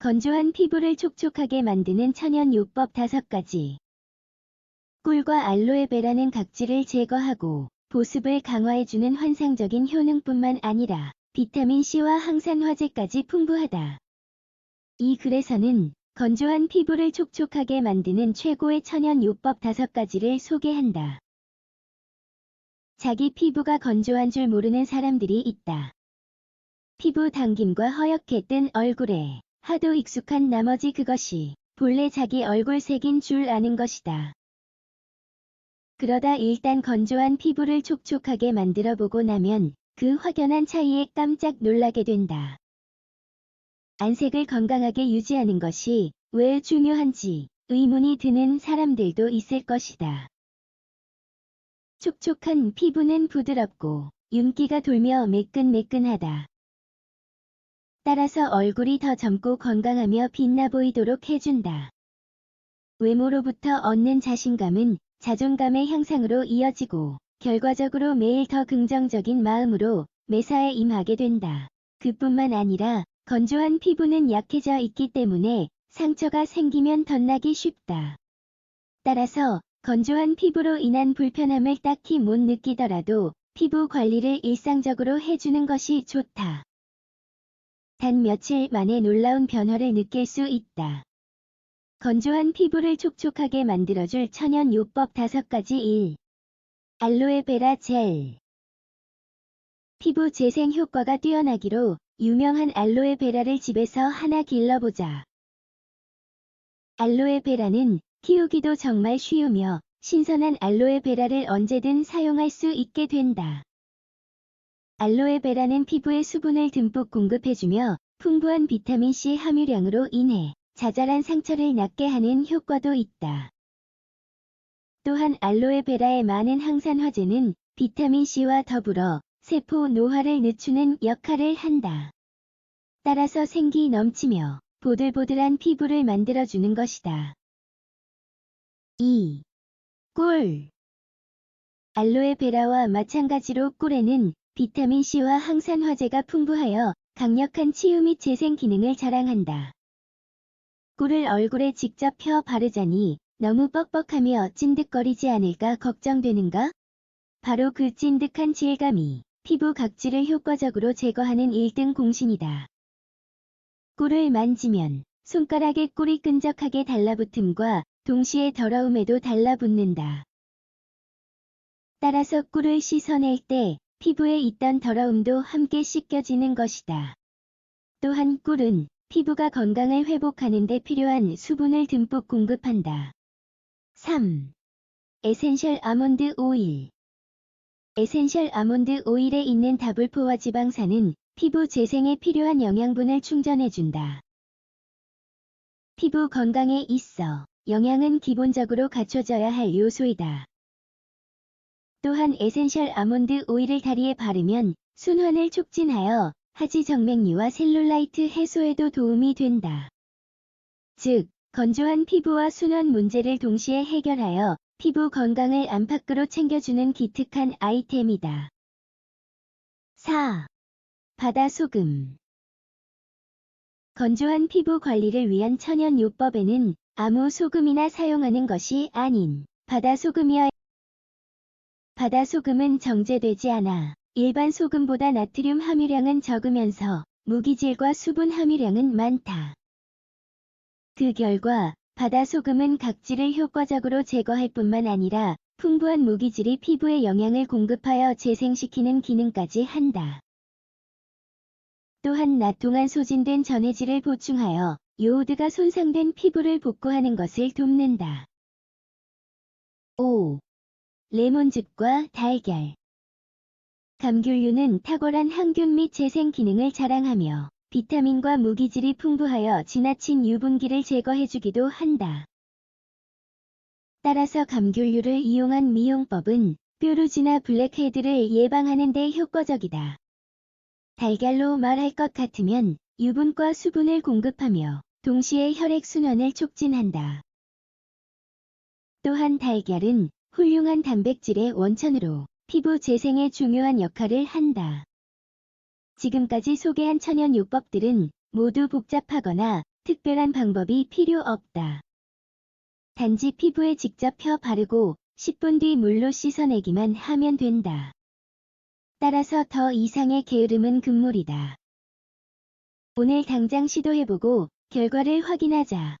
건조한 피부를 촉촉하게 만드는 천연 요법 5가지. 꿀과 알로에베라는 각질을 제거하고 보습을 강화해주는 환상적인 효능뿐만 아니라 비타민C와 항산화제까지 풍부하다. 이 글에서는 건조한 피부를 촉촉하게 만드는 최고의 천연 요법 5가지를 소개한다. 자기 피부가 건조한 줄 모르는 사람들이 있다. 피부 당김과 허옇게 뜬 얼굴에 하도 익숙한 나머지 그것이 본래 자기 얼굴색인 줄 아는 것이다. 그러다 일단 건조한 피부를 촉촉하게 만들어 보고 나면 그 확연한 차이에 깜짝 놀라게 된다. 안색을 건강하게 유지하는 것이 왜 중요한지 의문이 드는 사람들도 있을 것이다. 촉촉한 피부는 부드럽고 윤기가 돌며 매끈매끈하다. 따라서 얼굴이 더 젊고 건강하며 빛나 보이도록 해준다. 외모로부터 얻는 자신감은 자존감의 향상으로 이어지고 결과적으로 매일 더 긍정적인 마음으로 매사에 임하게 된다. 그뿐만 아니라 건조한 피부는 약해져 있기 때문에 상처가 생기면 덧나기 쉽다. 따라서 건조한 피부로 인한 불편함을 딱히 못 느끼더라도 피부 관리를 일상적으로 해주는 것이 좋다. 단 며칠 만에 놀라운 변화를 느낄 수 있다. 건조한 피부를 촉촉하게 만들어줄 천연 요법 5가지 1. 알로에베라 젤 피부 재생 효과가 뛰어나기로 유명한 알로에베라를 집에서 하나 길러보자. 알로에베라는 키우기도 정말 쉬우며 신선한 알로에베라를 언제든 사용할 수 있게 된다. 알로에베라는 피부에 수분을 듬뿍 공급해주며 풍부한 비타민C 함유량으로 인해 자잘한 상처를 낫게 하는 효과도 있다. 또한 알로에베라의 많은 항산화제는 비타민C와 더불어 세포 노화를 늦추는 역할을 한다. 따라서 생기 넘치며 보들보들한 피부를 만들어주는 것이다. 2. 꿀 알로에베라와 마찬가지로 꿀에는 비타민C와 항산화제가 풍부하여 강력한 치유 및 재생 기능을 자랑한다. 꿀을 얼굴에 직접 펴 바르자니 너무 뻑뻑하며 찐득거리지 않을까 걱정되는가? 바로 그 찐득한 질감이 피부 각질을 효과적으로 제거하는 1등 공신이다. 꿀을 만지면 손가락에 꿀이 끈적하게 달라붙음과 동시에 더러움에도 달라붙는다. 따라서 꿀을 씻어낼 때 피부에 있던 더러움도 함께 씻겨지는 것이다. 또한 꿀은 피부가 건강을 회복하는 데 필요한 수분을 듬뿍 공급한다. 3. 에센셜 아몬드 오일 에센셜 아몬드 오일에 있는 다불포화 지방산은 피부 재생에 필요한 영양분을 충전해준다. 피부 건강에 있어 영양은 기본적으로 갖춰져야 할 요소이다. 또한 에센셜 아몬드 오일을 다리에 바르면 순환을 촉진하여 하지 정맥류와 셀룰라이트 해소에도 도움이 된다. 즉, 건조한 피부와 순환 문제를 동시에 해결하여 피부 건강을 안팎으로 챙겨주는 기특한 아이템이다. 4. 바다 소금 건조한 피부 관리를 위한 천연 요법에는 아무 소금이나 사용하는 것이 아닌 바다 소금이어야 바다 소금은 정제되지 않아 일반 소금보다 나트륨 함유량은 적으면서 무기질과 수분 함유량은 많다. 그 결과 바다 소금은 각질을 효과적으로 제거할 뿐만 아니라 풍부한 무기질이 피부에 영양을 공급하여 재생시키는 기능까지 한다. 또한 낮 동안 소진된 전해질을 보충하여 요오드가 손상된 피부를 복구하는 것을 돕는다. 5. 레몬즙과 달걀 감귤류는 탁월한 항균 및 재생 기능을 자랑하며 비타민과 무기질이 풍부하여 지나친 유분기를 제거해주기도 한다. 따라서 감귤류를 이용한 미용법은 뾰루지나 블랙헤드를 예방하는 데 효과적이다. 달걀로 말할 것 같으면 유분과 수분을 공급하며 동시에 혈액순환을 촉진한다. 또한 달걀은 훌륭한 단백질의 원천으로 피부 재생에 중요한 역할을 한다. 지금까지 소개한 천연 요법들은 모두 복잡하거나 특별한 방법이 필요 없다. 단지 피부에 직접 펴 바르고 10분 뒤 물로 씻어내기만 하면 된다. 따라서 더 이상의 게으름은 금물이다. 오늘 당장 시도해보고 결과를 확인하자.